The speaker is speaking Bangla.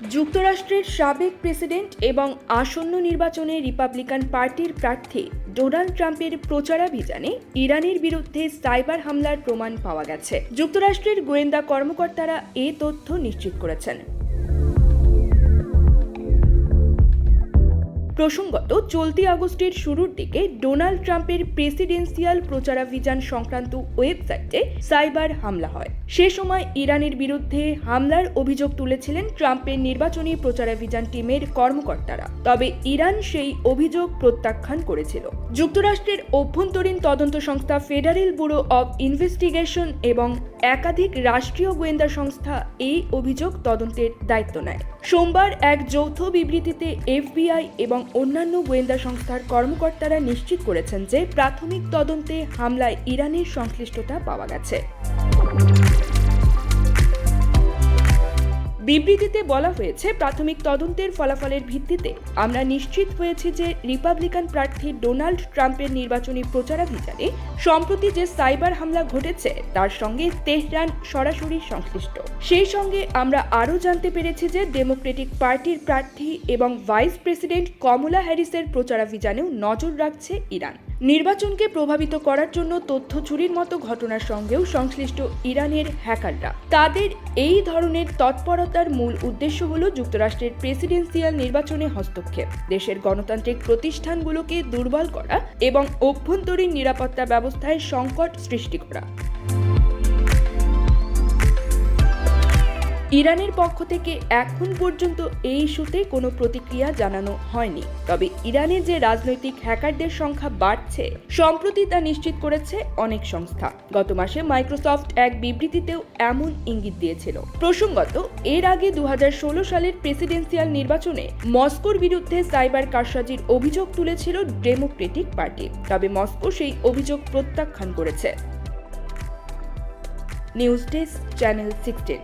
যুক্তরাষ্ট্রের সাবেক প্রেসিডেন্ট এবং আসন্ন নির্বাচনে রিপাবলিকান পার্টির প্রার্থী ডোনাল্ড ট্রাম্পের প্রচারাভিযানে ইরানের বিরুদ্ধে সাইবার হামলার প্রমাণ পাওয়া গেছে। যুক্তরাষ্ট্রের গোয়েন্দা কর্মকর্তারা এ তথ্য নিশ্চিত করেছেন। প্রসঙ্গত, চলতি আগস্টের শুরুর দিকে ডোনাল্ড ট্রাম্পের প্রেসিডেন্সিয়াল প্রচারাভিযান সংক্রান্ত ওয়েবসাইটে সাইবার হামলা হয়। সে সময় ইরানের বিরুদ্ধে হামলার অভিযোগ তুলেছিলেন ট্রাম্পের নির্বাচনী প্রচারাভিযান টিমের কর্মকর্তারা। তবে ইরান সেই অভিযোগ প্রত্যাখ্যান করেছিল। যুক্তরাষ্ট্রের অভ্যন্তরীণ তদন্ত সংস্থা ফেডারেল ব্যুরো অব ইনভেস্টিগেশন এবং একাধিক রাষ্ট্রীয় গোয়েন্দা সংস্থা এই অভিযোগ তদন্তের দায়িত্ব নেয়। সোমবার এক যৌথ বিবৃতিতে এফবিআই এবং অন্যান্য গোয়েন্দা সংস্থার কর্মকর্তারা নিশ্চিত করেছেন যে প্রাথমিক তদন্তে হামলায় ইরানের সংশ্লিষ্টতা পাওয়া গেছে। বিবৃতিতে বলা হয়েছে, প্রাথমিক তদন্তের ফলাফলের ভিত্তিতে আমরা নিশ্চিত হয়েছি যে রিপাবলিকান প্রার্থী ডোনাল্ড ট্রাম্পের নির্বাচনী প্রচারাভিযানে, সম্প্রতি যে সাইবার হামলা ঘটেছে, তার সঙ্গে তেহরান সরাসরি সংশ্লিষ্ট। সেই সঙ্গে আমরা আরও জানতে পেরেছি যে ডেমোক্রেটিক পার্টির প্রার্থী এবং ভাইস প্রেসিডেন্ট কমলা হ্যারিসের প্রচারাভিযানেও নজর রাখছে ইরান। নির্বাচনকে প্রভাবিত করার জন্য তথ্য চুরির মতো ঘটনার সঙ্গেও সংশ্লিষ্ট ইরানের হ্যাকাররা। তাদের এই ধরনের তৎপরতার মূল উদ্দেশ্য হল যুক্তরাষ্ট্রের প্রেসিডেন্সিয়াল নির্বাচনে হস্তক্ষেপ, দেশের গণতান্ত্রিক প্রতিষ্ঠানগুলোকে দুর্বল করা এবং অভ্যন্তরীণ নিরাপত্তা ব্যবস্থায় সংকট সৃষ্টি করা। ইরানের পক্ষ থেকে এখন পর্যন্ত এই ইস্যুতে কোনো প্রতিক্রিয়া জানানো হয়নি। তবে ইরানের যে রাজনৈতিক হ্যাকারদের সংখ্যা বাড়ছে, সম্প্রতি তা নিশ্চিত করেছে অনেক সংস্থা। গত মাসে মাইক্রোসফট এক বিবৃতিতেও এমন ইঙ্গিত দিয়েছিল। প্রসঙ্গত, এর আগে দু হাজার ষোলো সালের প্রেসিডেন্সিয়াল নির্বাচনে মস্কোর বিরুদ্ধে সাইবার কারসাজির অভিযোগ তুলেছিল ডেমোক্রেটিক পার্টি। তবে মস্কো সেই অভিযোগ প্রত্যাখ্যান করেছে। News desk, channel sixteen.